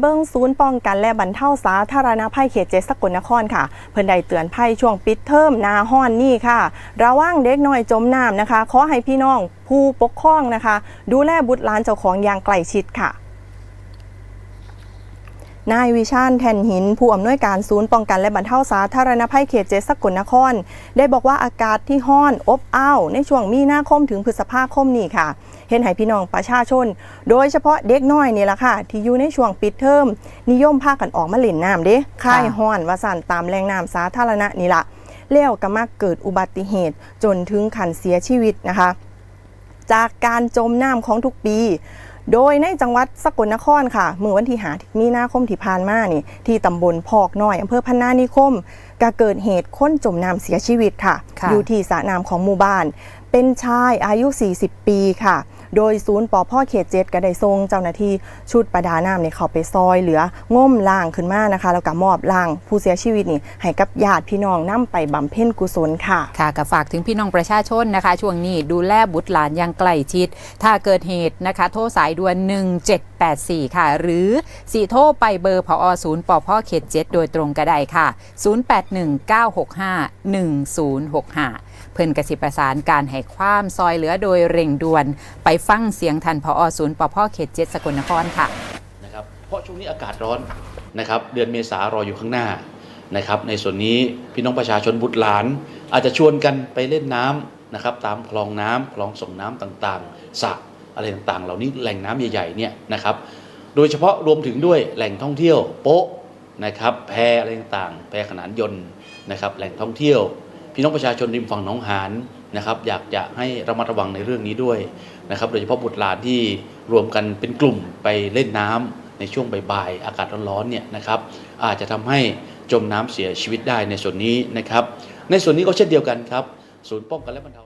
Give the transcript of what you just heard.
เบิ้งศูนย์ป้องกันและบรรเทาสาธารณภัยเขตเจสกลนครค่ะ เพิ่นได้เตือนภัยช่วงปิดเทอมนาห้อนนี่ค่ะ ระวังเด็กน้อยจมน้ำนะคะ ขอให้พี่น้องผู้ปกครองนะคะ ดูแลบุตรหลานเจ้าของอย่างใกล้ชิดค่ะ นายวิชาญแทนหิน ผู้อำนวยการศูนย์ป้องกันและบรรเทาสาธารณภัยเขตเจดสกลนคร ได้บอกว่าอากาศที่ห้อนอบอ้าวในช่วงมีนาคมถึงพฤษภาคมนี้ค่ะ เห็นให้พี่น้องประชาชน โดยเฉพาะเด็กน้อยนี่แหละค่ะ ที่อยู่ในช่วงปิดเทอมนิยมพากันออกมาเล่นน้ำเด้คลายห้อนว่าสั่นตามแหล่งน้ำสาธารณะนี่ละแล้วก็มักเกิดอุบัติเหตุจนถึงขันเสียชีวิตนะคะ จากการจมน้ำของทุกปี โดยในจังหวัดสกลนครค่ะเมื่อวันที่หามีนาคมที่ผ่านมานี่ที่ตำบลพอกน้อยอำเภอพันนานิคมก็เกิดเหตุคนจมน้ำเสียชีวิตค่ะค่ะ อยู่ที่สระน้ำของหมู่บ้าน เป็นชายอายุ 40 ปีค่ะ โดยศูนย์ปอพ่อเขตเจ็ดก็ได้ทรงเจ้าหน้าที่ชุดประดาน้ำเนี่ยเขาไปซอยเหลือง่มล่างขึ้นมานะคะ แล้วก็มอบล่างผู้เสียชีวิตนี่ให้กับญาติพี่น้องนํไปบำเพ็ญกุศลค่ะ ค่ะก็ฝากถึงพี่น้องประชาชนนะคะ ช่วงนี้ดูแลบุตรหลานอย่างใกล้ชิด ถ้าเกิดเหตุนะคะ โทรสายด่วน 1784 ค่ะ หรือสีโทรไปเบอร์พอศูนย์ปอพ่อเขตเจ็ดโดยตรงก็ได้ค่ะ 0819651065เพิ่นกสิประสานการให้ความซอยเหลือโดยเร่งด่วน ไปฟังเสียงทันพอศูนย์ปพเขตเจ็ดสกลนครค่ะนะครับเพราะช่วงนี้อากาศร้อนนะครับเดือนเมษารออยู่ข้างหน้านะครับในส่วนนี้พี่น้องประชาชนบุตรหลาน อาจจะชวนกันไปเล่นน้ำนะครับตามคลองน้ำคลองส่งน้ำต่างๆสระอะไรต่างๆ เหล่านี้แหล่งน้ำใหญ่ๆเนี่ยนะครับโดยเฉพาะรวมถึงด้วยแหล่งท่องเที่ยวโป๊ะนะครับแพอะไรต่างๆแพขนานยนต์นะครับแหล่งท่องเที่ยว พี่น้องประชาชนริมฝั่งหนองหานนะครับอยากจะให้ระมัดระวังในเรื่องนี้ด้วยนะครับ โดยเฉพาะบุตรหลานที่รวมกันเป็นกลุ่มไปเล่นน้ำในช่วงบ่ายๆอากาศร้อนๆเนี่ยนะครับ อาจจะทำให้จมน้ำเสียชีวิตได้ในส่วนนี้นะครับ ในส่วนนี้ก็เช่นเดียวกันครับ ศูนย์ป้องกันและบรรเทา